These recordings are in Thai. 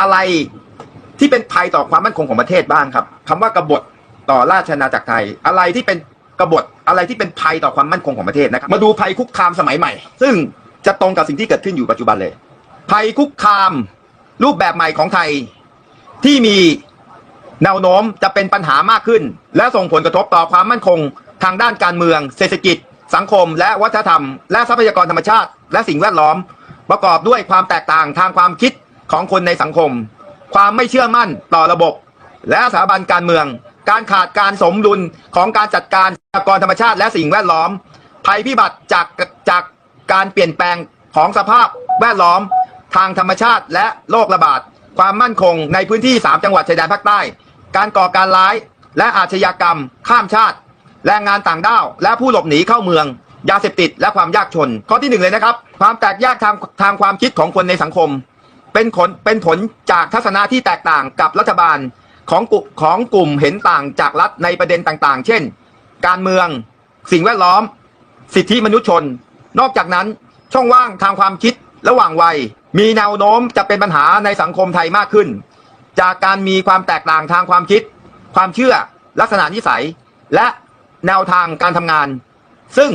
อะไรที่เป็นภัยต่อความมั่นคงของประเทศบ้างครับคำว่ากบฏต่อราชอาณาจักรไทย อะไรที่เป็นกบฏอะไรที่เป็นภัยต่อความมั่นคงของประเทศนะครับมาดูภัยคุกคามสมัยใหม่ ซึ่งจะตรงกับสิ่งที่เกิดขึ้นอยู่ปัจจุบันเลย ภัยคุกคามรูปแบบใหม่ของไทยที่มีแนวโน้มจะเป็นปัญหามากขึ้น และส่งผลกระทบต่อความมั่นคง ทางด้านการเมือง เศรษฐกิจ สังคม และวัฒนธรรม และทรัพยากรธรรมชาติ และสิ่งแวดล้อม ประกอบด้วยความแตกต่างทางความคิด ของคนในสังคม ความไม่เชื่อมั่นต่อระบบ และสถาบันการเมือง การขาดการสมดุลของการจัดการทรัพยากรธรรมชาติและสิ่งแวดล้อม ภัยพิบัติจากจากการเปลี่ยนแปลงของสภาพแวดล้อม ทางธรรมชาติและโรคระบาด ความมั่นคงในพื้นที่ 3 จังหวัดชายแดนภาคใต้ การก่อการร้ายและอาชญากรรม ข้ามชาติ แรงงานต่างด้าว และผู้หลบหนีเข้าเมือง ยาเสพติด และความยากจนข้อที่หนึ่งเลยนะครับ ความแตกแยกทางทางความคิดของคนในสังคม เป็นผลเป็นผลจากทัศนะที่แตกต่างกับรัฐบาลของกลุ่มของกลุ่มเห็นต่างจากรัฐในประเด็นต่างๆ เช่น การเมืองสิ่งแวดล้อม สิทธิมนุษยชน นอกจากนั้นช่องว่างทางความคิดระหว่างวัย มีแนวโน้มจะเป็นปัญหาในสังคมไทยมากขึ้น จากการมีความแตกต่างทางความคิด ความเชื่อลักษณะนิสัย และแนวทางการทำงาน ซึ่ง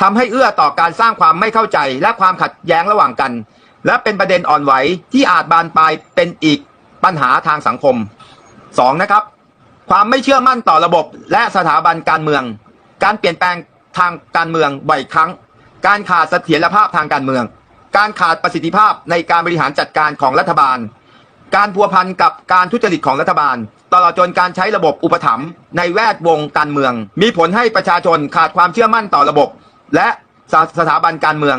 ทำให้เอื้อต่อการสร้างความไม่เข้าใจและความขัดแย้งระหว่างกัน และเป็นประเด็นอ่อนไหวที่อาจบานปลายเป็นอีกปัญหาทางสังคม 2. นะครับ ความไม่เชื่อมั่นต่อระบบและสถาบันการเมือง การเปลี่ยนแปลงทางการเมืองบ่อยครั้ง การขาดเสถียรภาพทางการเมือง การขาดประสิทธิภาพในการบริหารจัดการของรัฐบาล การพัวพันกับการทุจริตของรัฐบาล ตลอดจนการใช้ระบบอุปถัมภ์ในแวดวงการเมือง มีผลให้ประชาชนขาดความเชื่อมั่นต่อระบบ และสสถาบันการเมือง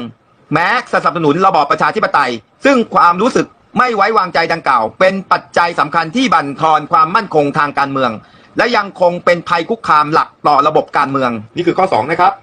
แม้สนับสนุนระบอบประชาธิปไตย ซึ่งความรู้สึกไม่ไว้วางใจดังกล่าว เป็นปัจจัยสำคัญที่บั่นทอนความมั่นคงทางการเมือง และยังคงเป็นภัยคุกคามหลักต่อระบบการเมือง นี่คือข้อ 2 นะครับ